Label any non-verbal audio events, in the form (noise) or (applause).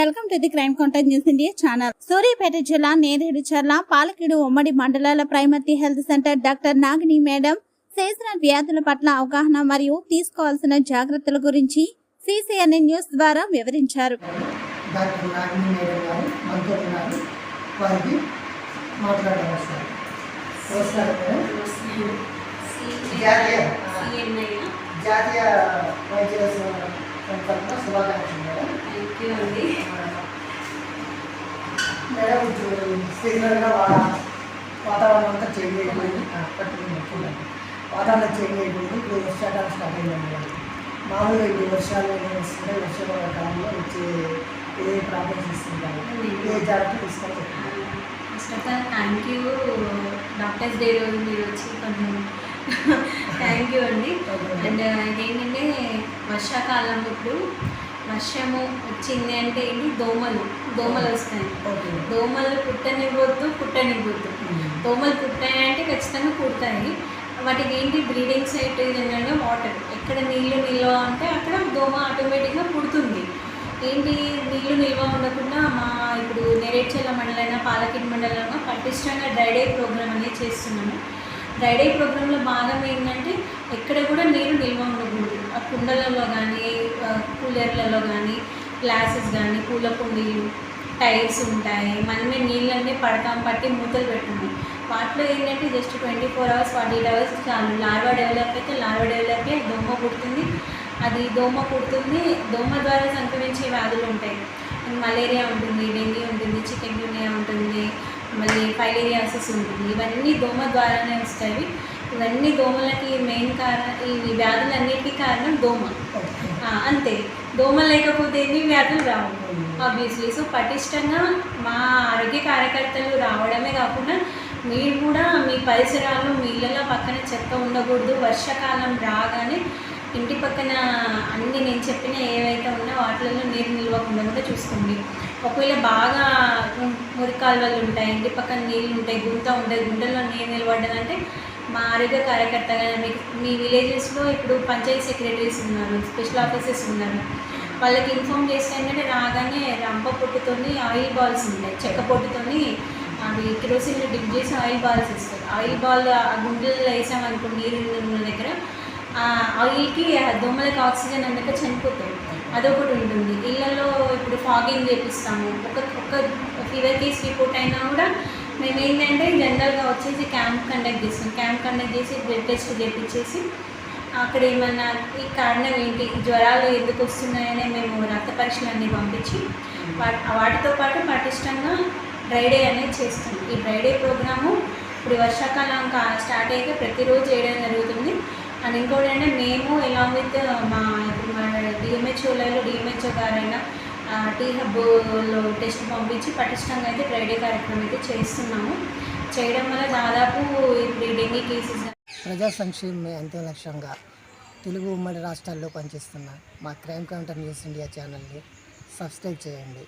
Welcome to the crime contact news India channel. Suryapet జిల్లా Neredcherla పాలకిడు ఉమ్మడి మండలాల primary health center doctor Nagini madam seasonal వ్యాధుల పట్ల అవగాహన మరియు తీసుకోవాల్సిన జాగ్రత్తల గురించి సిసిఎన్ఎన్ న్యూస్ ద్వారా వివరించారు. జాతీయ జాతీయ వైద్య శుభాకాంక్షలు మేడం. మేడం ఇప్పుడు సిగ్నల్గా వా- వాతావరణం అంతా చేంజ్ అయిపోయింది. వాతావరణం చేంజ్ అయిపోయింది. ఇప్పుడు వర్షాకాలం స్టార్ట్ అయింది మేడం. మామూలుగా ఇప్పుడు వర్షాలు అనేవి వస్తుంటాయి వర్షాకాలంలో వచ్చే ఏ ప్రాబ్లమ్స్ ఇస్తుంటారు. ఏ జాగ్రత్త చెప్పండి. First of all thank you doctors day రోజు మీరు వచ్చి కొంచెం (laughs) థ్యాంక్ యూ అండి. అండ్ ఇదేంటంటే వర్షాకాలం ఇప్పుడు వర్షము వచ్చింది అంటే ఏంటి? దోమలు. దోమలు వస్తాయి. ఓకే. దోమలు పుట్టనివ్వద్దు పుట్టనివ్వద్దు దోమలు పుట్టాయంటే ఖచ్చితంగా పుడతాయి వాటికి ఏంటి? బ్రీడింగ్ సైట్ ఏంటంటే వాటర్. ఎక్కడ నీళ్ళు నిల్వ ఉంటే అక్కడ దోమ ఆటోమేటిక్గా పుడుతుంది ఏంటి? నీళ్ళు నిల్వ ఉండకుండా మా ఇప్పుడు నెరేడ్చల్ల మండలైన పాలకిడ్ మండలంలో పటిష్టంగా డ్రై డే ప్రోగ్రామ్ అనేది చేస్తున్నాము. డ్రై డే ప్రోగ్రాంలో భాగం ఏంటంటే ఎక్కడ కూడా నీరు నిల్వ ఉండకూడదు. కుండలలో కానీ కూలర్లలో కానీ గ్లాసెస్ కానీ పూల కుండీలు టైర్స్ ఉంటాయి. మనమే నీళ్ళన్నీ పడతాం పట్టి మూతలు పెట్టున్నాం వాటిలో ఏంటంటే just twenty four hours forty eight hours చాలు. లార్వా డెవలప్ అయితే లార్వా డెవలప్ అయ్యి దోమ పుడుతుంది అది దోమ పుడుతుంది దోమ ద్వారా సంక్రమించే వ్యాధులు ఉంటాయి. మలేరియా ఉంటుంది డెంగ్యూ ఉంటుంది చికెన్ గునియా ఉంటుంది మళ్ళీ ఫైలేరియాసిస్ ఉంటుంది. ఇవన్నీ దోమ ద్వారానే వస్తాయి. ఇవన్నీ దోమలకి మెయిన్ కారణం ఈ వ్యాధులన్నిటికీ కారణం దోమ. అంతే. దోమ లేకపోతే ఎన్ని వ్యాధులు రావు. ఆబ్వియస్లీ సో పటిష్టంగా మా ఆరోగ్య కార్యకర్తలు రావడమే కాకుండా మీరు కూడా మీ పరిసరాలు మీ ఇళ్ళలో పక్కన చెత్త ఉండకూడదు. వర్షాకాలం రాగానే ఇంటి పక్కన అన్ని నేను చెప్పిన ఏవైతే ఉన్నా వాటిలలో నీరు నిల్వకుండా కూడా చూసుకోండి. ఒకవేళ బాగా మురికాలువలు ఉంటాయి ఇంటి పక్కన నీళ్ళు ఉంటాయి గుంత ఉంటాయి గుంటల్లో నీరు నిలబడ్డదంటే మా ఆరోగ్య కార్యకర్తగా మీకు మీ విలేజెస్లో ఇప్పుడు పంచాయతీ సెక్రటరీస్ ఉన్నారు స్పెషల్ ఆఫీసర్స్ ఉన్నారు. వాళ్ళకి ఇన్ఫామ్ చేస్తే ఏంటంటే రాగానే రంప పొట్టుతోని ఆయిల్ బాల్స్ ఉంటాయి చెక్క పొట్టుతోని అవి కిరోసిన్లో డిప్ చేసి ఆయిల్ బాల్స్ ఇస్తారు. ఆయిల్ బాల్ ఆ గుండెల్లో వేసామనుకో నీరు ఉన్న దగ్గర ఆ ఆయిల్కి దోమలకి ఆక్సిజన్ అందక చనిపోతాయి. అదొకటి ఉంటుంది. ఇళ్ళల్లో ఇప్పుడు ఫాగింగ్ చేపిస్తాము. ఒక ఒక ఫీవర్ కేసు రిపోర్ట్ అయినా కూడా మేము ఏంటంటే జనరల్గా వచ్చేసి క్యాంప్ కండక్ట్ చేస్తాం క్యాంప్ కండక్ట్ చేసి బ్లడ్ టెస్ట్ చేపించేసి అక్కడ ఏమన్నా ఈ కారణం ఏంటి? జ్వరాలు ఎందుకు వస్తున్నాయని మేము రక్త పరీక్షలన్నీ పంపించి వాటితో పాటు పటిష్టంగా డ్రై డే అనేది చేస్తాం. ఈ డ్రై డే ప్రోగ్రాము ఇప్పుడు వర్షాకాలం కా- స్టార్ట్ అయితే ప్రతిరోజు చేయడం జరుగుతుంది. అండ్ ఇంకోటి అంటే మేము ఎలాంగ్ విత్ మా ఇప్పుడు మా డిఎంహెచ్ఓలలో డిఎంహెచ్ఓ గారైనా టీ హబ్లో టెస్ట్ పంపించి పటిష్టంగా అయితే ఫ్రైడే కార్యక్రమం అయితే చేస్తున్నాము. చేయడం వల్ల దాదాపు ఇప్పుడు ఈ డెంగీ కేసెస్ ప్రజా సంక్షేమమే ఎంతో లక్ష్యంగా తెలుగు ఉమ్మడి రాష్ట్రాల్లో పనిచేస్తున్న మా క్రైమ్ కౌంటర్ న్యూస్ ఇండియా ఛానల్ని సబ్స్క్రైబ్ చేయండి.